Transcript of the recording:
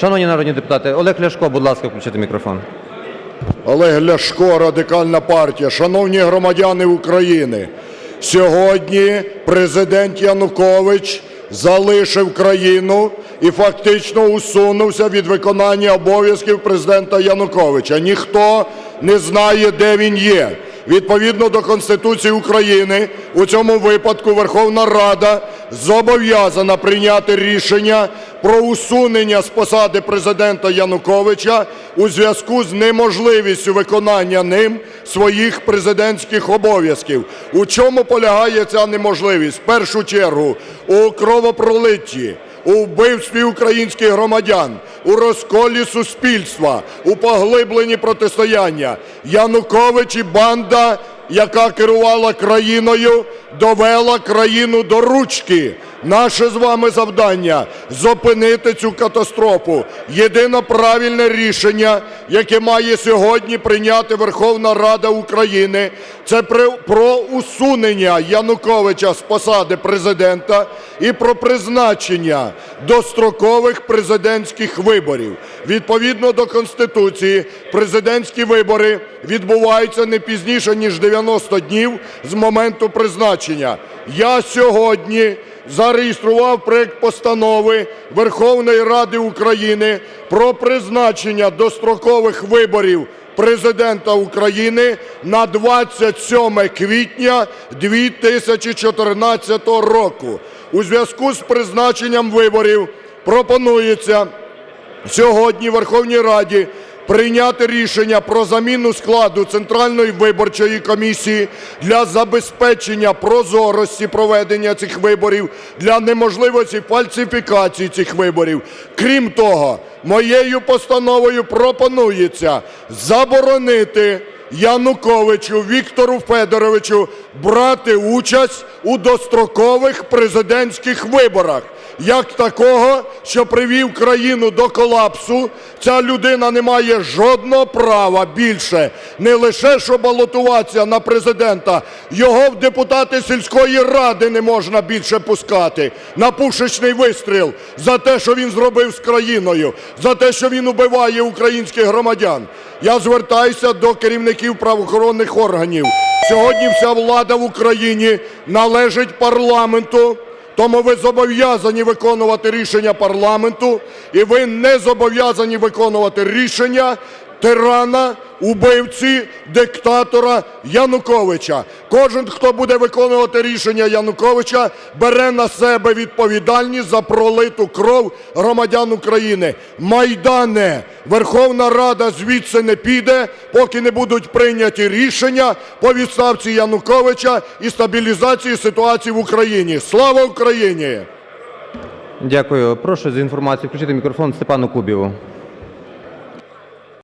Шановні народні депутати, Олег Ляшко, будь ласка, включити мікрофон. Олег Ляшко, Радикальна партія. Шановні громадяни України, сьогодні президент Янукович залишив країну і фактично усунувся від виконання обов'язків президента Януковича. Ніхто не знає, де він є. Відповідно до Конституції України, у цьому випадку Верховна Рада зобов'язана прийняти рішення про усунення з посади президента Януковича у зв'язку з неможливістю виконання ним своїх президентських обов'язків. У чому полягає ця неможливість? В першу чергу у кровопролитті, у вбивстві українських громадян, у розколі суспільства, у поглибленні протистояння. Янукович і банда, яка керувала країною, довела країну до ручки. Наше з вами завдання зупинити цю катастрофу. Єдине правильне рішення, яке має сьогодні прийняти Верховна Рада України, це про усунення Януковича з посади президента і про призначення дострокових президентських виборів. Відповідно до Конституції, президентські вибори відбуваються не пізніше ніж 90 днів з моменту призначення. Я сьогодні зареєстрував проект постанови Верховної Ради України про призначення дострокових виборів Президента України на 27 квітня 2014 року. У зв'язку з призначенням виборів пропонується сьогодні Верховній Раді прийняти рішення про заміну складу Центральної виборчої комісії для забезпечення прозорості проведення цих виборів, для неможливості фальсифікації цих виборів. Крім того, моєю постановою пропонується заборонити Януковичу Віктору Федоровичу брати участь у дострокових президентських виборах. Як такого, що привів країну до колапсу, ця людина не має жодного права більше не лише що балотуватися на президента, його в депутати сільської ради не можна більше пускати на пушечний вистріл за те, що він зробив з країною, за те, що він убиває українських громадян. Я звертаюся до керівників правоохоронних органів. Сьогодні вся влада в Україні належить парламенту. Тому ви зобов'язані виконувати рішення парламенту, і ви не зобов'язані виконувати рішення тирана, убивці, диктатора Януковича. Кожен, хто буде виконувати рішення Януковича, бере на себе відповідальність за пролиту кров громадян України. Майдане, Верховна Рада звідси не піде, поки не будуть прийняті рішення по відставці Януковича і стабілізації ситуації в Україні. Слава Україні! Дякую. Прошу з інформацією включити мікрофон Степану Кубіву.